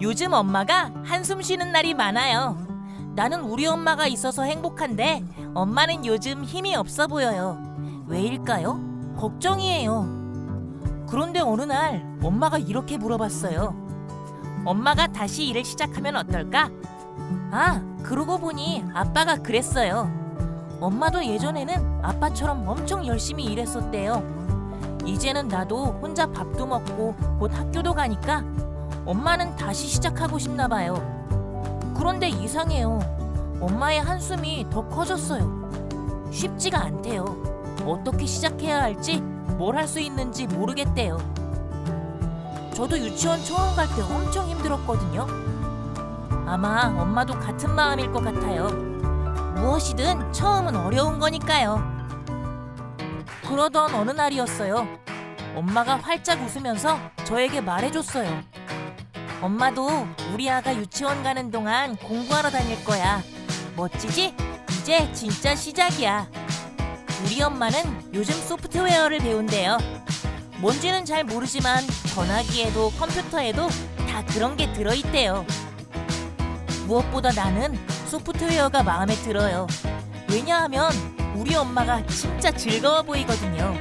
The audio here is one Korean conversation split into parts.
요즘 엄마가 한숨 쉬는 날이 많아요. 나는 우리 엄마가 있어서 행복한데 엄마는 요즘 힘이 없어 보여요. 왜일까요? 걱정이에요. 그런데 어느 날 엄마가 이렇게 물어봤어요. 엄마가 다시 일을 시작하면 어떨까? 아, 그러고 보니 아빠가 그랬어요. 엄마도 예전에는 아빠처럼 엄청 열심히 일했었대요. 이제는 나도 혼자 밥도 먹고 곧 학교도 가니까 엄마는 다시 시작하고 싶나 봐요. 그런데 이상해요. 엄마의 한숨이 더 커졌어요. 쉽지가 않대요. 어떻게 시작해야 할지 뭘 할 수 있는지 모르겠대요. 저도 유치원 처음 갈 때 엄청 힘들었거든요. 아마 엄마도 같은 마음일 것 같아요. 무엇이든 처음은 어려운 거니까요. 그러던 어느 날이었어요. 엄마가 활짝 웃으면서 저에게 말해줬어요. 엄마도 우리 아가 유치원 가는 동안 공부하러 다닐 거야. 멋지지? 이제 진짜 시작이야. 우리 엄마는 요즘 소프트웨어를 배운대요. 뭔지는 잘 모르지만 전화기에도 컴퓨터에도 다 그런 게 들어있대요. 무엇보다 나는 소프트웨어가 마음에 들어요. 왜냐하면 우리 엄마가 진짜 즐거워 보이거든요.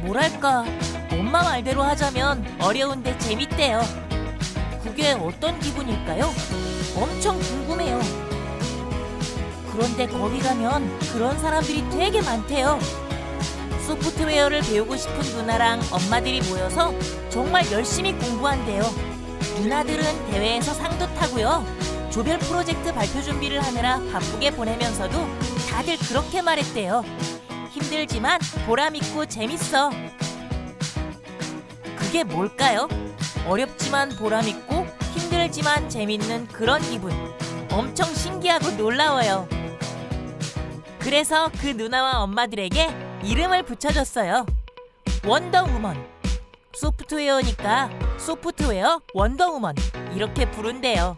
뭐랄까, 엄마 말대로 하자면 어려운데 재밌대요. 그게 어떤 기분일까요? 엄청 궁금해요. 그런데 거기 가면 그런 사람들이 되게 많대요. 소프트웨어를 배우고 싶은 누나랑 엄마들이 모여서 정말 열심히 공부한대요. 누나들은 대회에서 상도 타고요. 조별 프로젝트 발표 준비를 하느라 바쁘게 보내면서도 다들 그렇게 말했대요. 힘들지만 보람 있고 재밌어. 그게 뭘까요? 어렵지만 보람 있고 힘들지만 재밌는 그런 기분. 엄청 신기하고 놀라워요. 그래서 그 누나와 엄마들에게 이름을 붙여줬어요. 원더우먼. 소프트웨어니까 소프트웨어 원더우먼 이렇게 부른대요.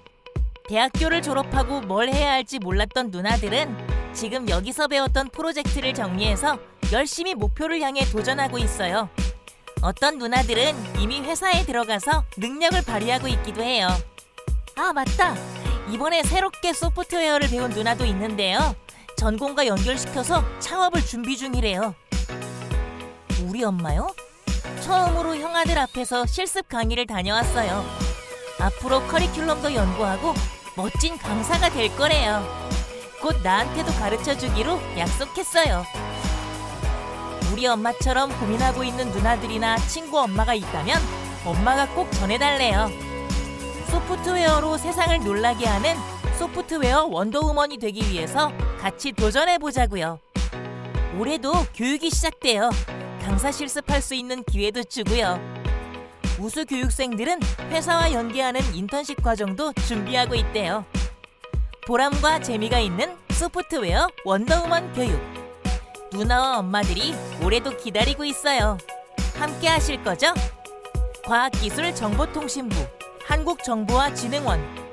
대학교를 졸업하고 뭘 해야 할지 몰랐던 누나들은 지금 여기서 배웠던 프로젝트를 정리해서 열심히 목표를 향해 도전하고 있어요. 어떤 누나들은 이미 회사에 들어가서 능력을 발휘하고 있기도 해요. 아, 맞다. 이번에 새롭게 소프트웨어를 배운 누나도 있는데요. 전공과 연결시켜서 창업을 준비 중이래요. 우리 엄마요? 처음으로 형아들 앞에서 실습 강의를 다녀왔어요. 앞으로 커리큘럼도 연구하고 멋진 강사가 될 거래요. 곧 나한테도 가르쳐 주기로 약속했어요. 우리 엄마처럼 고민하고 있는 누나들이나 친구 엄마가 있다면 엄마가 꼭 전해달래요. 소프트웨어로 세상을 놀라게 하는 소프트웨어 원더우먼이 되기 위해서 같이 도전해 보자고요. 올해도 교육이 시작돼요. 강사 실습할 수 있는 기회도 주고요. 우수 교육생들은 회사와 연계하는 인턴십 과정도 준비하고 있대요. 보람과 재미가 있는 소프트웨어 원더우먼 교육. 누나와 엄마들이 올해도 기다리고 있어요. 함께 하실 거죠? 과학기술정보통신부, 한국정보화진흥원,